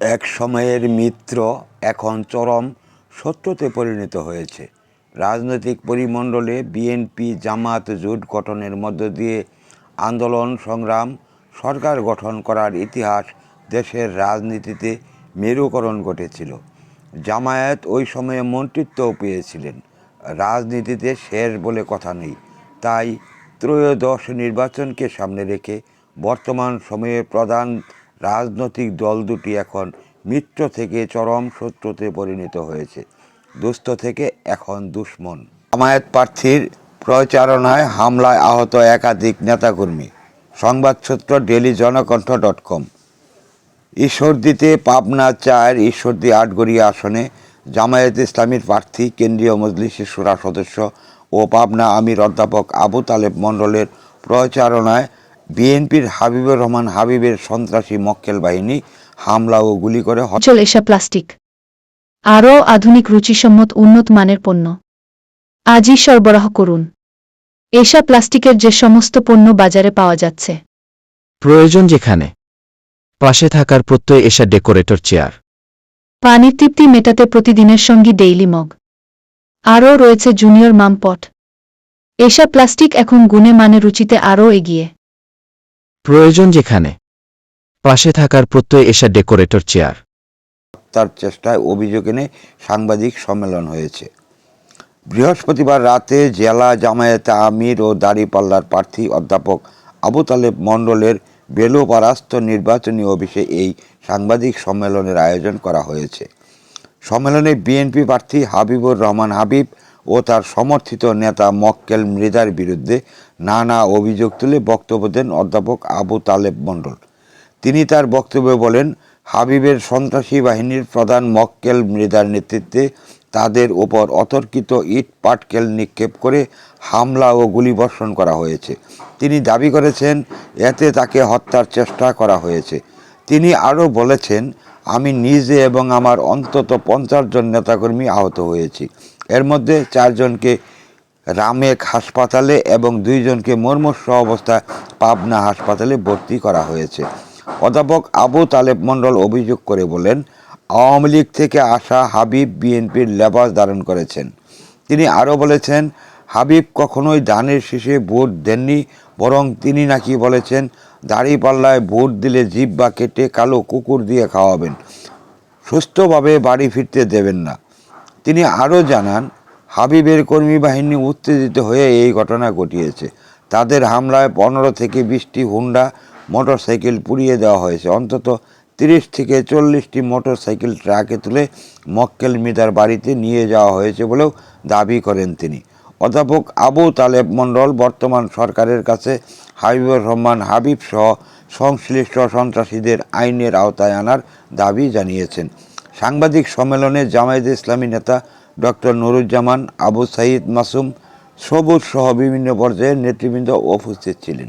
এক সময়ের মিত্র, এখন চরম শত্রুতে পরিণত হয়েছে। রাজনৈতিক পরিমণ্ডলে বিএনপি জামাত জোট গঠনের মধ্য দিয়ে আন্দোলন, সংগ্রাম, সরকার গঠন করার ইতিহাস দেশের রাজনীতিতে মেরুকরণ ঘটেছিল। জামায়াত ওই সময়ে মন্ত্রিত্বও পেয়েছিলেন। রাজনীতিতে শেষ বলে কথা নেই। তাই ত্রয়োদশ নির্বাচনকে সামনে রেখে বর্তমান সময়ে প্রধান রাজনৈতিক দল দুটি এখন মিত্র থেকে চরম শত্রুতে পরিণত হয়েছে। দুস্থ থেকে এখন দুশ্মন। জামায়াত প্রার্থীর প্রচারণায় হামলায় আহত একাধিক নেতাকর্মী। সংবাদসূত্র ডেলি জনকণ্ঠ ডট কম। ঈশ্বরদীতে পাবনা চার, ঈশ্বরদী আটগড়িয়া আসনে জামায়াত ইসলামীর প্রার্থী, কেন্দ্রীয় মজলিসের সুরা সদস্য ও পাবনা আমির অধ্যাপক আবু তালেব মণ্ডলের প্রচারণায় বিএনপির হাবিবুর রহমান হাবিবের সন্ত্রাসী মক্কেল বাহিনী হামলা ও গুলি করে অচল এশা প্লাস্টিক। আরও আধুনিক রুচিসম্মত উন্নত মানের পণ্য। আজই সরবরাহ করুন। এশা প্লাস্টিকের যে সমস্ত পণ্য বাজারে পাওয়া যাচ্ছে। প্রয়োজন যেখানে পাশে থাকার প্রত্যয় এসা ডেকোরেটর চেয়ার। পানির তৃপ্তি মেটাতে প্রতিদিনের সঙ্গী ডেইলি মগ। আরও রয়েছে জুনিয়র মামপট। এসা প্লাস্টিক এখন গুণে মানে রুচিতে আরও এগিয়ে। প্রয়োজন যেখানে। পাশে থাকার প্রত্যয় এসা ডেকোরেটর চেয়ার। তার চেষ্টায় অভিযোগ এনে সাংবাদিক সম্মেলন হয়েছে। বৃহস্পতিবার রাতে জেলা জামায়াতে আমির ও দাড়িপাল্লার প্রার্থী অধ্যাপক আবু তালেব মণ্ডলের বেলোপারাস্ত নির্বাচনী অফিসে এই সাংবাদিক সম্মেলনের আয়োজন করা হয়েছে। সম্মেলনে বিএনপি প্রার্থী হাবিবুর রহমান হাবিব ও তার সমর্থিত নেতা মক্কেল মৃদার বিরুদ্ধে নানা অভিযোগ তুলে বক্তব্য দেন অধ্যাপক আবু তালেব মণ্ডল। তিনি তার বক্তব্যে বলেন, হাবিবের সন্ত্রাসী বাহিনীর প্রধান মক্কেল মৃদার নেতৃত্বে তাদের ওপর অতর্কিত ইট পাটকেল নিক্ষেপ করে হামলা ও গুলিবর্ষণ করা হয়েছে। তিনি দাবি করেছেন, এতে তাকে হত্যার চেষ্টা করা হয়েছে। তিনি আরও বলেছেন, আমি নিজে এবং আমার অন্তত পঞ্চাশ জন নেতাকর্মী আহত হয়েছি। এর মধ্যে চারজনকে রামেক হাসপাতালে এবং দুইজনকে মর্মস্ব অবস্থায় পাবনা হাসপাতালে ভর্তি করা হয়েছে। অধ্যাপক আবু তালেব মণ্ডল অভিযোগ করে বলেন, আওয়ামী লীগ থেকে আসা হাবিব বিএনপির লেবাস ধারণ করেছেন। তিনি আরও বলেছেন, হাবিব কখনোই দানের শীষে ভোট দেননি, বরং তিনি নাকি বলেছেন, দাড়িপাল্লায় ভোট দিলে জিভ বা কেটে কালো কুকুর দিয়ে খাওয়াবেন। সুস্থভাবে বাড়ি ফিরতে দেবেন না। তিনি আরও জানান, হাবিবের কর্মী বাহিনী উত্তেজিত হয়ে এই ঘটনা ঘটিয়েছে। তাদের হামলায় পনেরো থেকে বিশটি হুন্ডা মোটরসাইকেল পুড়িয়ে দেওয়া হয়েছে। অন্তত তিরিশ থেকে চল্লিশটি মোটরসাইকেল ট্রাকে তুলে মক্কেল মিদার বাড়িতে নিয়ে যাওয়া হয়েছে বলেও দাবি করেন তিনি। অধ্যাপক আবু তালেব মণ্ডল বর্তমান সরকারের কাছে হাবিবুর রহমান হাবিব সহ সংশ্লিষ্ট সন্ত্রাসীদের আইনের আওতায় আনার দাবি জানিয়েছেন। সাংবাদিক সম্মেলনে জামায়াত ইসলামী নেতা ডক্টর নুরুজ্জামান, আবু সাইদ মাসুম, সবুজ সহ বিভিন্ন পর্যায়ের নেতৃবৃন্দ উপস্থিত ছিলেন।